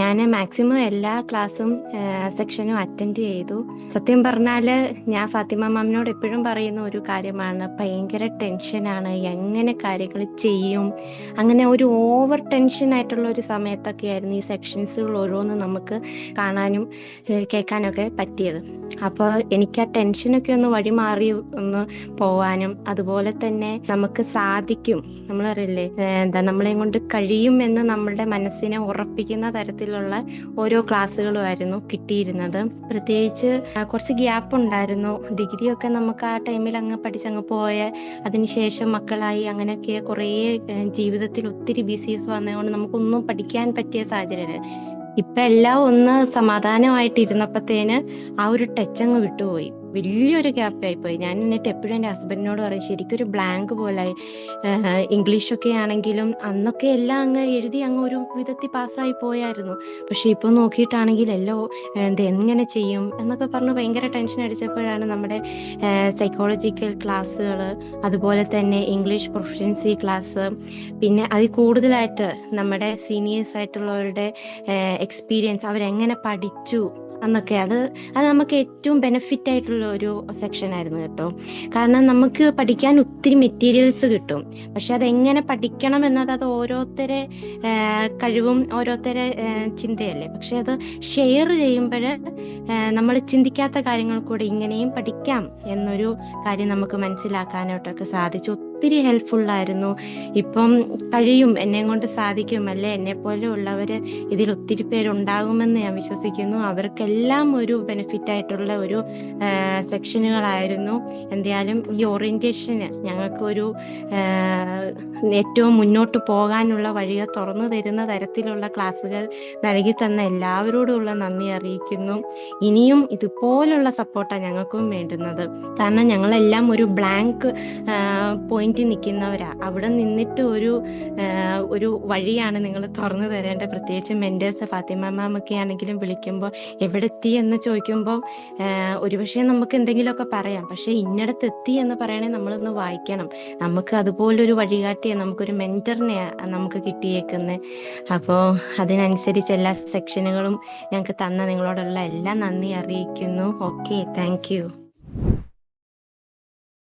ഞാൻ മാക്സിമം എല്ലാ ക്ലാസ്സും സെക്ഷനും അറ്റൻഡ് ചെയ്തു. സത്യം പറഞ്ഞാൽ ഞാൻ ഫാത്തിമ മാമിനോട് എപ്പോഴും പറയുന്ന ഒരു കാര്യമാണ് ഭയങ്കര ടെൻഷനാണ് എങ്ങനെ കാര്യങ്ങൾ ചെയ്യും? അങ്ങനെ ഒരു ഓവർ ടെൻഷൻ ആയിട്ടുള്ള ഒരു സമയത്തൊക്കെ ആയിരുന്നു ഈ സെക്ഷൻസുകൾ ഓരോന്ന് നമുക്ക് കാണാനും കേൾക്കാനൊക്കെ പറ്റിയത്. അപ്പോൾ എനിക്ക് ആ ടെൻഷനൊക്കെ ഒന്ന് വഴിമാറി ഒന്ന് പോവാനും അതുപോലെ തന്നെ നമുക്ക് സാധിക്കും. നമ്മൾ അറിയില്ലേ എന്താ നമ്മളെ കൊണ്ട് കഴിയും എന്ന് നമ്മളുടെ മനസ്സിനെ ഉറപ്പിക്കുന്ന തരത്തിലുള്ള ഓരോ ക്ലാസ്സുകളുമായിരുന്നു കിട്ടിയിരുന്നത്. പ്രത്യേകിച്ച് കുറച്ച് ഗ്യാപ്പ് ഉണ്ടായിരുന്നു. ഡിഗ്രിയൊക്കെ നമുക്ക് ആ ടൈമിൽ അങ്ങ് പഠിച്ചങ്ങ് പോയ അതിനുശേഷം മക്കളായി അങ്ങനെയൊക്കെ കുറേ ജീവിതത്തിൽ ഒത്തിരി ബിസിനസ് വന്നതുകൊണ്ട് നമുക്കൊന്നും പഠിക്കാൻ പറ്റിയ സാഹചര്യം ഇപ്പൊ എല്ലാം ഒന്ന് സമാധാനമായിട്ടിരുന്നപ്പോഴത്തേന് ആ ഒരു ടച്ച് അങ്ങ് വിട്ടുപോയി. വലിയൊരു ഗ്യാപ്പ് ആയിപ്പോയി ഞാൻ എന്നിട്ട് എപ്പോഴും എന്റെ ഹസ്ബൻഡിനോട് പറയും ശരിക്കൊരു ബ്ലാങ്ക് പോലെ ഇംഗ്ലീഷൊക്കെ ആണെങ്കിലും അന്നൊക്കെ എല്ലാം അങ്ങ് എഴുതി അങ്ങ് ഒരു വിധത്തിൽ പാസ്സായി പോയായിരുന്നു. പക്ഷെ ഇപ്പോൾ നോക്കിയിട്ടാണെങ്കിൽ എല്ലാം എന്ത് എങ്ങനെ ചെയ്യും എന്നൊക്കെ പറഞ്ഞ് ഭയങ്കര ടെൻഷൻ അടിച്ചപ്പോഴാണ് നമ്മുടെ സൈക്കോളജിക്കൽ ക്ലാസ്സുകൾ അതുപോലെ തന്നെ ഇംഗ്ലീഷ് പ്രൊഫഷൻസി ക്ലാസ് പിന്നെ അതിൽ കൂടുതലായിട്ട് നമ്മുടെ സീനിയേഴ്സ് ആയിട്ടുള്ളവരുടെ എക്സ്പീരിയൻസ് അവരെങ്ങനെ പഠിച്ചു എന്നൊക്കെ. അത് അത് നമുക്ക് ഏറ്റവും ബെനിഫിറ്റ് ആയിട്ടുള്ള ഒരു സെക്ഷൻ ആയിരുന്നു കേട്ടോ. കാരണം നമുക്ക് പഠിക്കാൻ ഒത്തിരി മെറ്റീരിയൽസ് കിട്ടും. പക്ഷെ അതെങ്ങനെ പഠിക്കണം എന്നത് അത് ഓരോരുത്തരെ കഴിവും ഓരോരുത്തരെ ചിന്തയല്ലേ. പക്ഷെ അത് ഷെയർ ചെയ്യുമ്പോൾ നമ്മൾ ചിന്തിക്കാത്ത കാര്യങ്ങൾ കൂടെ ഇങ്ങനെയും പഠിക്കാം എന്നൊരു കാര്യം നമുക്ക് മനസ്സിലാക്കാനായിട്ടൊക്കെ സാധിച്ചു. ഒത്തിരി ഹെൽപ്ഫുള്ളായിരുന്നു ഇപ്പം കഴിയും എന്നെ കൊണ്ട് സാധിക്കും അല്ലെ? എന്നെ പോലെ ഉള്ളവർ ഇതിൽ ഒത്തിരി പേരുണ്ടാകുമെന്ന് ഞാൻ വിശ്വസിക്കുന്നു. അവർക്കെല്ലാം ഒരു ബെനിഫിറ്റ് ആയിട്ടുള്ള ഒരു സെക്ഷനുകളായിരുന്നു എന്തായാലും ഈ ഓറിയന്റേഷന് ഞങ്ങൾക്കൊരു ഏറ്റവും മുന്നോട്ട് പോകാനുള്ള വഴികൾ തുറന്നു തരുന്ന തരത്തിലുള്ള ക്ലാസ്സുകൾ നൽകി തന്ന എല്ലാവരോടുമുള്ള നന്ദി അറിയിക്കുന്നു. ഇനിയും ഇതുപോലുള്ള സപ്പോർട്ടാണ് ഞങ്ങൾക്കും വേണ്ടുന്നത്. കാരണം ഞങ്ങളെല്ലാം ഒരു ബ്ലാങ്ക് പോയിന്റിൽ നിൽക്കുന്നവരാ. അവിടെ നിന്നിട്ട് ഒരു ഒരു വഴിയാണ് നിങ്ങൾ തുറന്നു തരേണ്ട പ്രത്യേകിച്ച് മെന്റേഴ്സ് ഫാത്തിമ മാമൊക്കെ ആണെങ്കിലും വിളിക്കുമ്പോൾ എവിടെ എത്തി എന്ന് ചോദിക്കുമ്പോൾ ഒരുപക്ഷെ നമുക്ക് എന്തെങ്കിലുമൊക്കെ പറയാം. പക്ഷേ ഇന്നടത്ത് എത്തി എന്ന് പറയണേ നമ്മളൊന്ന് വായിക്കണം. നമുക്ക് അതുപോലൊരു വഴികാട്ടിയെ നമുക്കൊരു മെന്ററിനെ നമുക്ക് കിട്ടിയേക്കുന്നത് അപ്പോൾ അതിനനുസരിച്ച് എല്ലാ സെക്ഷനുകളും ഞങ്ങൾക്ക് തന്ന നിങ്ങളോടുള്ള എല്ലാ നന്ദി അറിയിക്കുന്നു. Okay thank